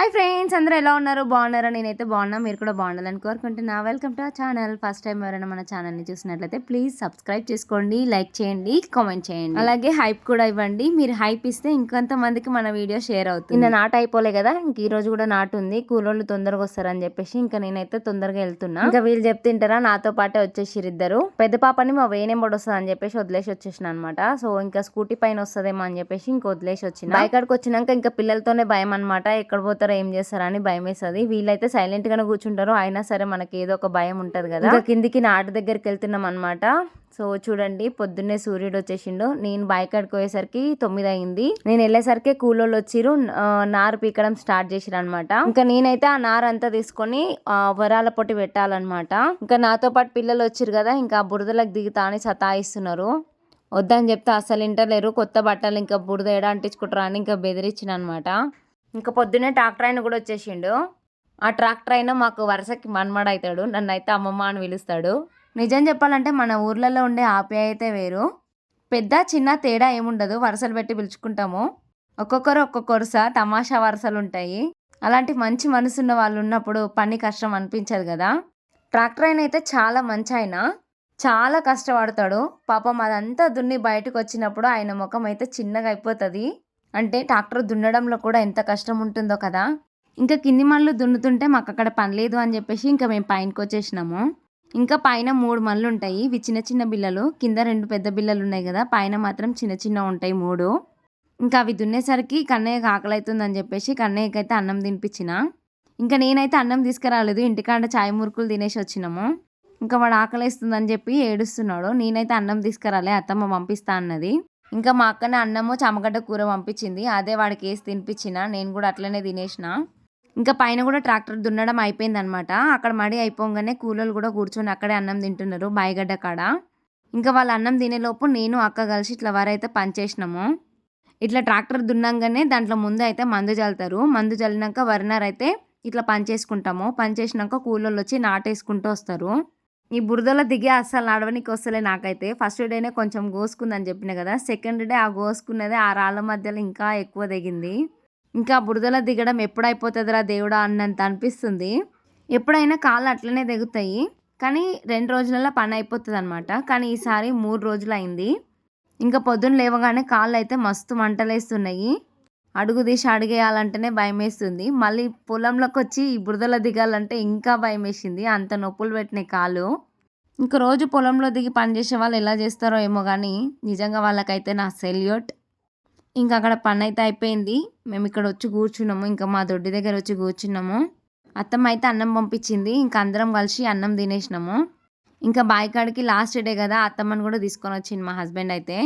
Hi friends అందరూ ఎలా ఉన్నారు? బాగున్నారా? నేనైతే బాగున్నా మీరు కూడా బాగుండాలని కోరుకుంటున్నా. వెల్కమ్ టు ఆ ఛానల్ ఫస్ట్ టైం ఎవరైనా మన ఛానల్ని చూసినట్లయితే ప్లీజ్ సబ్స్క్రైబ్ చేసుకోండి లైక్ చేయండి కామెంట్ చేయండి. అలాగే హైప్ కూడా ఇవ్వండి. మీరు హైప్ ఇస్తే ఇంకొంత మందికి మన వీడియో షేర్ అవుతుంది. నిన్న నాటు అయిపోలే కదా ఇంక ఈ రోజు కూడా నాటు ఉంది. కూలోళ్ళు తొందరగా వస్తారని చెప్పేసి ఇంకా నేనైతే తొందరగా వెళ్తున్నా. ఇంకా వీళ్ళు చెప్తుంటారా నాతో పాటే వచ్చేసి ఇద్దరు. పెద్ద పాపని మా వేనేంబడి వస్తుంది అని చెప్పేసి వదిలేసి వచ్చేసిన అనమాట సో ఇంకా స్కూటీ పైన వస్తుందేమో అని చెప్పేసి ఇంకా వదిలేసి వచ్చిన. ఇక్కడికి వచ్చినాక ఇంకా పిల్లలతోనే భయం అనమాట ఎక్కడ పోతారో ఏం చేస్తారని భయం వేస్తుంది వీళ్ళైతే సైలెంట్ గానే కూర్చుంటారు. అయినా సరే మనకి ఏదో ఒక భయం ఉంటది కదా. ఇంకా కిందికి నాటు దగ్గరికి వెళ్తున్నాం అనమాట సో చూడండి పొద్దున్నే సూర్యుడు వచ్చేసిండు. నేను బైక్ అడుకోయేసరికి పోయేసరికి తొమ్మిది అయింది. నేను వెళ్ళేసరికి కూలోళ్ళు వచ్చిరు నారు పీకడం స్టార్ట్ చేసిరు అనమాట ఇంకా నేనైతే ఆ నారు అంతా తీసుకొని వరాల పొట్టి పెట్టాలన్నమాట. ఇంకా నాతో పాటు పిల్లలు వచ్చిరు కదా ఇంకా ఆ బురదలకు దిగుతా అని సతాయిస్తున్నారు. వద్దని చెప్తే అసలు ఇంటలేరు. కొత్త బట్టలు ఇంకా బురద ఎడ అంటించుకుంటారా అని ఇంకా బెదిరించిన అనమాట ఇంకా పొద్దున్నే ట్రాక్టర్ ఆయన కూడా వచ్చేసిండు. ఆ ట్రాక్టర్ అయినా మాకు వరుసకి మన్మడ అవుతాడు. నన్ను అయితే అమ్మమ్మ అని పిలుస్తాడు. నిజం చెప్పాలంటే మన ఊర్లలో ఉండే ఆప్యాయతే వేరు. పెద్ద చిన్న తేడా ఏముండదు. వరుసలు పెట్టి పిలుచుకుంటాము. ఒక్కొక్కరు ఒక్కొక్క వరుస తమాషా వరుసలు ఉంటాయి. అలాంటి మంచి మనసున్న వాళ్ళు ఉన్నప్పుడు పని కష్టం అనిపించదు కదా. ట్రాక్టర్ ఆయన అయితే చాలా మంచి ఆయన. చాలా కష్టపడతాడు. పాపం అదంతా దున్ని బయటకు వచ్చినప్పుడు ఆయన ముఖం అయితే చిన్నగా అయిపోతుంది. అంటే ట్రాక్టర్ దున్నడంలో కూడా ఎంత కష్టం ఉంటుందో కదా. ఇంకా కింది మళ్ళు దున్నుతుంటే మాకు అక్కడ పని లేదు అని చెప్పేసి ఇంకా మేము పైనకి వచ్చేసినాము ఇంకా పైన మూడు మళ్ళు ఉంటాయి. ఇవి చిన్న చిన్న బిల్లలు కింద రెండు పెద్ద బిల్లలు ఉన్నాయి కదా. పైన మాత్రం చిన్న చిన్న ఉంటాయి మూడు. ఇంకా అవి దున్నేసరికి కన్నయ్యకి ఆకలి అవుతుందని చెప్పేసి కన్నయ్యకి అయితే అన్నం తినిపించిన. ఇంకా నేనైతే అన్నం తీసుకురాలేదు. ఇంటికాడ చాయ్ మురుకులు తినేసి వచ్చినాము. ఇంకా వాడు ఆకలిస్తుందని చెప్పి ఏడుస్తున్నాడు. నేనైతే అన్నం తీసుకురాలే అత్తమ్మ పంపిస్తా అన్నది. ఇంకా మా అక్కనే అన్నము చామగడ్డ కూర పంపించింది. అదే వాడికి వేసి తినిపించిన. నేను కూడా అట్లనే తినేసిన. ఇంకా పైన కూడా ట్రాక్టర్ దున్నడం అయిపోయింది అనమాట అక్కడ మడి అయిపోగానే కూలోళ్ళు కూడా కూర్చొని అక్కడే అన్నం తింటున్నారు బాయిగడ్డ కాడ. ఇంకా వాళ్ళ అన్నం తినేలోపు నేను అక్క కలిసి ఇట్లా వారైతే పనిచేసినాము ఇట్లా ట్రాక్టర్ దున్నంగానే దాంట్లో ముందు అయితే మందు చల్లుతారు మందు చల్లినాక వరినారు అయితే ఇట్లా పని చేసుకుంటాము. పని చేసినాక కూలోళ్ళు వచ్చి నాటేసుకుంటూ వస్తారు. ఈ బురదలో దిగి అస్సలు నడవనికి వస్తలే నాకైతే. ఫస్ట్ డేనే కొంచెం గోసుకుందని చెప్పిన కదా. సెకండ్ డే ఆ గోసుకున్నదే ఆ రాళ్ళ మధ్యలో ఇంకా ఎక్కువ దిగింది. ఇంకా బురదలో దిగడం ఎప్పుడైపోతుందిరా దేవుడా అన్నంత అనిపిస్తుంది. ఎప్పుడైనా కాళ్ళు అట్లనే దిగుతాయి. కానీ రెండు రోజులలో పని అయిపోతుంది అనమాట కానీ ఈసారి మూడు రోజులు అయింది. ఇంకా పొద్దున్న లేవగానే కాళ్ళు అయితే మస్తు మంటలేస్తున్నాయి. అడుగు తీసి అడిగేయాలంటేనే భయం వేస్తుంది మళ్ళీ పొలంలోకి వచ్చి ఈ బురదలో దిగాలంటే ఇంకా భయం వేసింది అంత నొప్పులు పెట్టినాయి కాలు. ఇంక రోజు పొలంలో దిగి పనిచేసే వాళ్ళు ఎలా చేస్తారో ఏమో కానీ నిజంగా వాళ్ళకైతే నా సెల్యూట్. ఇంకా అక్కడ పని అయితే అయిపోయింది. మేము ఇక్కడ వచ్చి కూర్చున్నాము. ఇంకా మా దొడ్డి దగ్గర వచ్చి కూర్చున్నాము. అత్తమ్మ అయితే అన్నం పంపించింది. ఇంకా అందరం కలిసి అన్నం తినేసినాము. ఇంకా బాయికాడికి లాస్ట్ డే కదా అత్తమ్మని కూడా తీసుకొని వచ్చింది మా హస్బెండ్ అయితే.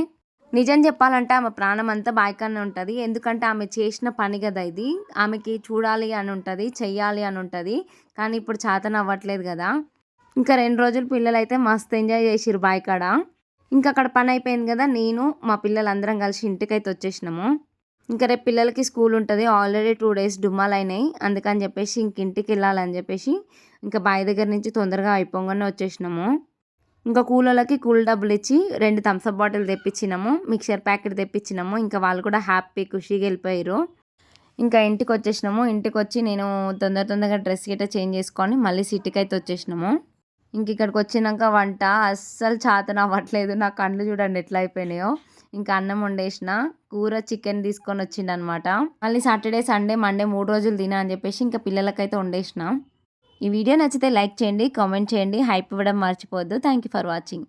నిజం చెప్పాలంటే ఆమె ప్రాణం అంతా బాయికానే ఉంటుంది. ఎందుకంటే ఆమె చేసిన పని కదా ఇది. ఆమెకి చూడాలి అని ఉంటుంది చెయ్యాలి అని ఉంటుంది. కానీ ఇప్పుడు చేతన అవ్వట్లేదు కదా ఇంకా రెండు రోజులు పిల్లలు అయితే మస్తు ఎంజాయ్ చేసిరు బాయికాడ. ఇంకా అక్కడ పని అయిపోయింది కదా నేను మా పిల్లలందరం కలిసి ఇంటికైతే వచ్చేసినాము. ఇంకా రేపు పిల్లలకి స్కూల్ ఉంటుంది. ఆల్రెడీ టూ డేస్ డుమ్మాలు అయినాయి అందుకని చెప్పేసి ఇంక ఇంటికి వెళ్ళాలని చెప్పేసి ఇంకా బావి దగ్గర నుంచి తొందరగా అయిపోగానే వచ్చేసినాము. ఇంకా కూలోళ్ళకి కూల్ డబ్బులు ఇచ్చి రెండు థమ్స్అప్ బాటిల్ తెప్పించినాము మిక్చర్ ప్యాకెట్ తెప్పించినాము. ఇంకా వాళ్ళు కూడా హ్యాపీ ఖుషీగా వెళ్ళిపోయారు. ఇంకా ఇంటికి వచ్చేసినాము. ఇంటికి వచ్చి నేను తొందర తొందరగా డ్రెస్ గిట్ట చేంజ్ చేసుకొని మళ్ళీ సిటీకి అయితే వచ్చేసినాము. ఇంక ఇక్కడికి వచ్చినాక వంట అస్సలు చాతన అవ్వట్లేదు. నా కళ్ళు చూడండి ఎట్లా అయిపోయినాయో. ఇంకా అన్నం వండేసిన కూర చికెన్ తీసుకొని వచ్చిండనమాట. మళ్ళీ సాటర్డే సండే మండే మూడు రోజులు తినా అని చెప్పేసి ఇంకా పిల్లలకైతే వండేసినాం. ఈ వీడియో నచ్చితే లైక్ చేయండి కామెంట్ చేయండి. హైప్ ఇవ్వడం మర్చిపోవద్దు. Thank you for watching